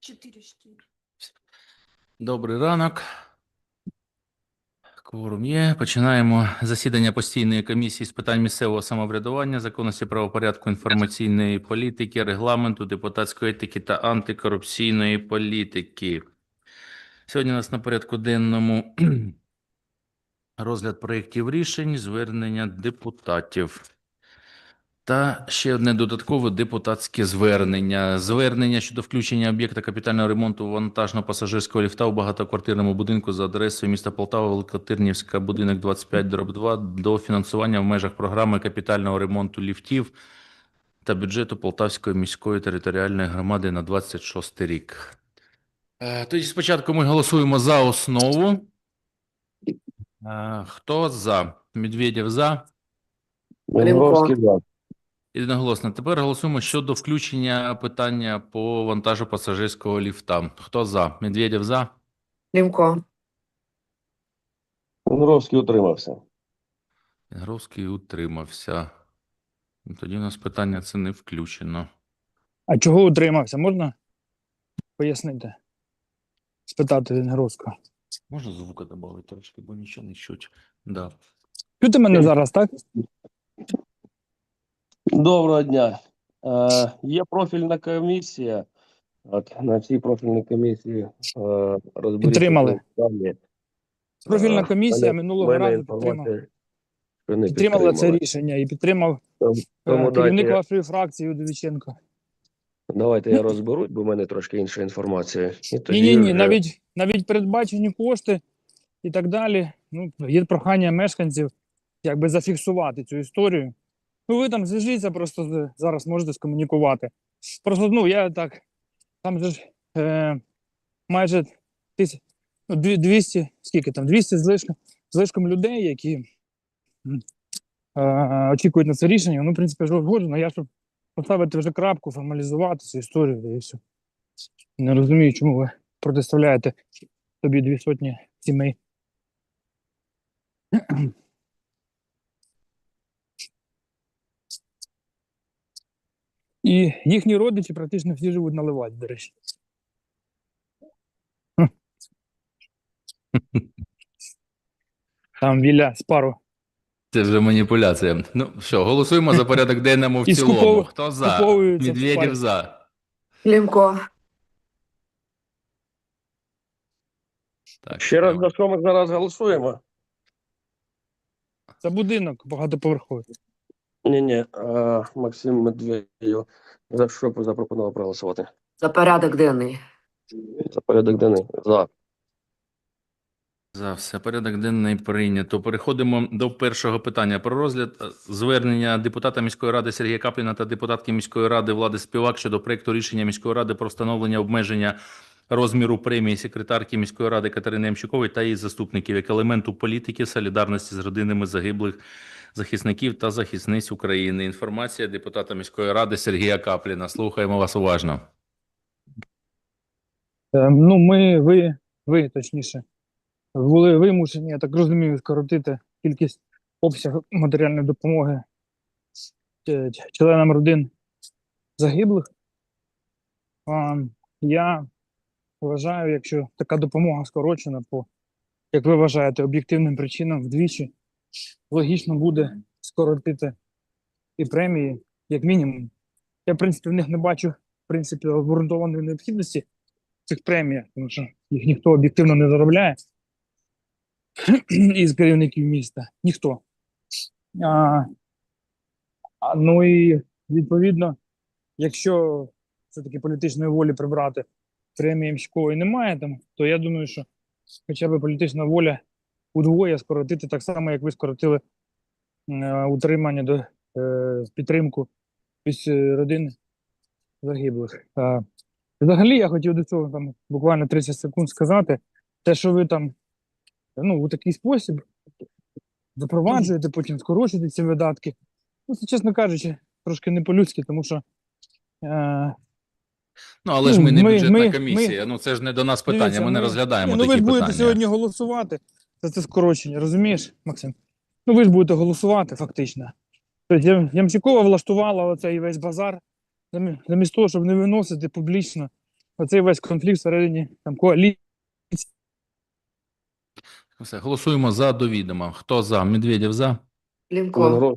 Чотири штуки. Добрий ранок. Кворум є. Починаємо засідання постійної комісії з питань місцевого самоврядування, законності правопорядку, інформаційної політики, регламенту, депутатської етики та антикорупційної політики. Сьогодні у нас на порядку денному розгляд проєктів рішень, звернення депутатів. Та ще одне додаткове депутатське звернення. Звернення щодо включення об'єкта капітального ремонту вантажно-пасажирського ліфта у багатоквартирному будинку за адресою міста Полтава, Великотирнівська, будинок 25, дроб 2, до фінансування в межах програми капітального ремонту ліфтів та бюджету Полтавської міської територіальної громади на 26 рік. Е, Тоді спочатку ми голосуємо за основу. Е, Хто за? Медведєв за. Венгровський за. Єдиноголосно. Тепер голосуємо щодо включення питання по вантажу пасажирського ліфта. Хто за? Медведєв за? Лімко, Венгровський утримався. Гровський утримався. Ну, Тоді у нас питання це не включено. А чого утримався? Можна пояснити? Спитати Венгровського. Можна звука додати трошки, бо нічого не чуть. Да. Чути мене зараз, так? Доброго дня. Е, є профільна комісія. От, на цій профільній комісії е, Підтримали. Профільна Е, комісія минулого разу підтримала, підтримала це рішення і підтримав Тому- е, керівник вашої фракції Удовіченко. давайте я розберусь, бо в мене трошки інша інформація. Ні, ні, ні, навіть навіть передбачені кошти і так далі. Ну, є прохання мешканців якби зафіксувати цю історію. Ну, ви там зв'яжіться, просто зараз можете скомунікувати. Просто ну я так, там же ж е, майже тисяч, ну, 200, скільки там, 200 з лишком, людей, які е, очікують на це рішення. Ну, в принципі, ж узгоджено. Я щоб поставити вже крапку, формалізувати цю історію, і все. Не розумію, чому ви протиставляєте тобі дві сотні сімей. І їхні родичі практично всі живуть на Леваді, до речі. Там біля спару. Це вже маніпуляція. Ну, що, голосуємо за порядок денному в І цілому. скупову- Хто за? скуповуються Медведєв за. Лімко, Так, Ще раз за що ми зараз голосуємо? Це будинок багатоповерховий. Ні, ні, Максим Медведєв. За що запропонував проголосувати? за порядок денний. За порядок денний. За. За все, порядок денний прийнято. Переходимо до першого питання про розгляд е, звернення депутата міської ради Сергія Капліна та депутатки міської ради Влади Співак щодо проекту рішення міської ради про встановлення обмеження розміру премії секретарки міської ради Катерини Ямщукової та її заступників як елементу політики солідарності з родинами загиблих захисників та захисниць України. Інформація депутата міської ради Сергія Капліна. Слухаємо вас уважно. Е, Ну, ми, ви, ви точніше, були вимушені, я так розумію, скоротити кількість обсяг матеріальної допомоги е, членам родин загиблих. Я вважаю, якщо така допомога скорочена по, як ви вважаєте, об'єктивним причинам вдвічі, логічно буде скоротити і премії, як мінімум. Я, в принципі, в них не бачу в принципі обґрунтованої необхідності цих преміях, тому що їх ніхто об'єктивно не заробляє із керівників міста. Ніхто. А, ну і відповідно, якщо все-таки політичної волі прибрати премії Мської немає там, то я думаю, що хоча б політична воля удвоє скоротити так само, як ви скоротили е, утримання до е, підтримку е, родин загиблих. Взагалі, я хотів до цього там буквально 30 секунд сказати. Те, що ви там ну, у такий спосіб запроваджуєте, потім скорочуєте ці видатки. Ну, це, чесно кажучи, трошки не по-людськи, тому що е, Ну, але ж Ну, ми не ми- бюджетна ми- комісія. Ну, це ж не до нас питання. Дивіться, ми не ну, розглядаємо ні, ну ви ж будете питання. сьогодні голосувати за це скорочення, розумієш, Максим? Ну ви ж будете голосувати фактично. Тобто Ям- Ямщикова влаштувала оцей весь базар замість того, щоб не виносити публічно оцей весь конфлікт всередині там коаліції. Все, голосуємо за довідома. Хто за? Медведєв за. Климко,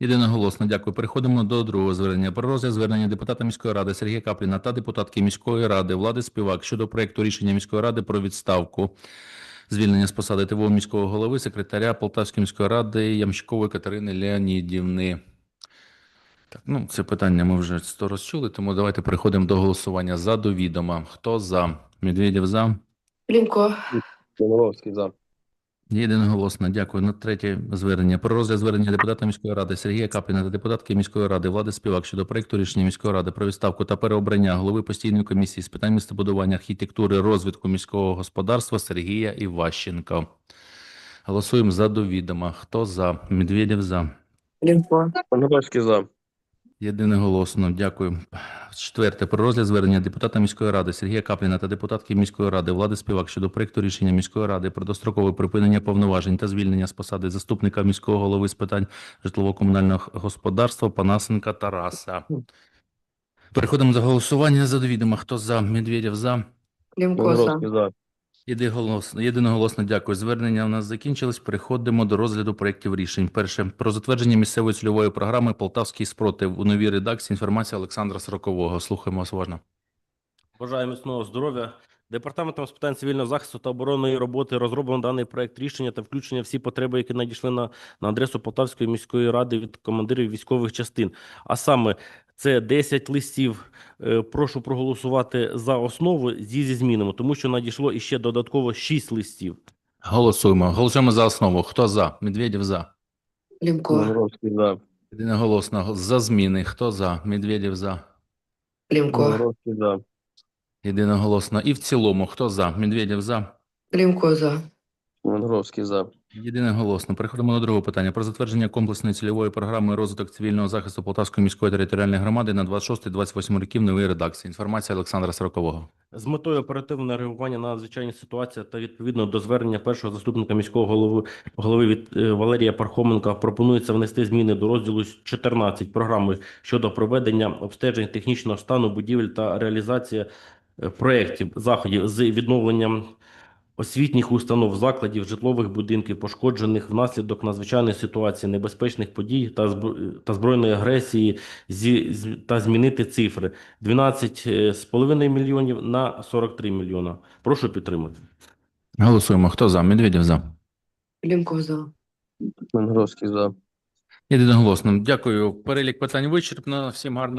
Єдиноголосно, дякую. Переходимо до другого звернення. Про розгляд звернення депутата міської ради Сергія Капліна та депутатки міської ради Влади Співак щодо проекту рішення міської ради про відставку звільнення з посади ТВО міського голови, секретаря Полтавської міської ради Ямщикової Катерини Леонідівни. Так, ну, це питання ми вже сто розчули, тому давайте переходимо до голосування за довідома. Хто за? Медведєв за. Климко, Командировки, да. Єдиноголосно, дякую. На третє звернення. Про розгляд звернення депутата міської ради Сергія Капліна та депутатки міської ради Влади Співак щодо проекту рішення міської ради про відставку та переобрання голови постійної комісії з питань містобудування, архітектури, розвитку міського господарства Сергія Іващенка. Голосуємо за довідома. Хто за? Медведєв за. Климко, за. Єдиноголосно, дякую. Четверте. Про розгляд звернення депутата міської ради Сергія Капліна та депутатки міської ради Влади Співак щодо проекту рішення міської ради про дострокове припинення повноважень та звільнення з посади заступника міського голови з питань житлово-комунального господарства Панасенка Тараса. Переходимо до голосування за довідома. Хто за? Медведєв за. Климко, за. Єдиноголосно, єдиноголосно дякую. Звернення у нас закінчились. Переходимо до розгляду проєктів рішень. Перше про затвердження місцевої цільової програми Полтавський спротив у новій редакції. Інформація Олександра Сорокового. Слухаємо вас уважно. Бажаю міцного здоров'я. Департаментом з питань цивільного захисту та оборонної роботи розроблено даний проект рішення та включення всі потреби, які надійшли на, на адресу Полтавської міської ради від командирів військових частин. А саме це 10 листів. Е, Прошу проголосувати за основу зі, зі змінами, тому що надійшло іще додатково 6 листів. Голосуємо. Голосуємо за основу. Хто за? Медведєв за. Командировки, да. Єдиноголосно. За зміни. Хто за? Медведєв за. Командировки, да. Єдиноголосно. І в цілому. Хто за? Медведєв за. Климко, за. Командировки, за. Єдиноголосно. Переходимо до другого питання про затвердження комплексної цільової програми розвиток цивільного захисту Полтавської міської територіальної громади на 26-28 років нової редакції. Інформація Олександра Сорокового. З метою оперативного реагування на надзвичайні ситуації та відповідно до звернення першого заступника міського голови голови від е, Валерія Пархоменка пропонується внести зміни до розділу 14 програми щодо проведення обстежень технічного стану будівель та реалізація е, проєктів заходів з відновленням освітніх установ, закладів, житлових будинків, пошкоджених внаслідок надзвичайної ситуації, небезпечних подій та та збройної агресії зі та змінити цифри 12,5 мільйонів на 43 мільйона. Прошу підтримати. Голосуємо. Хто за? Медведєв за. Климко, за. Командировки, за. Єдиноголосно. Дякую. Перелік питань вичерпно. Всім гарно.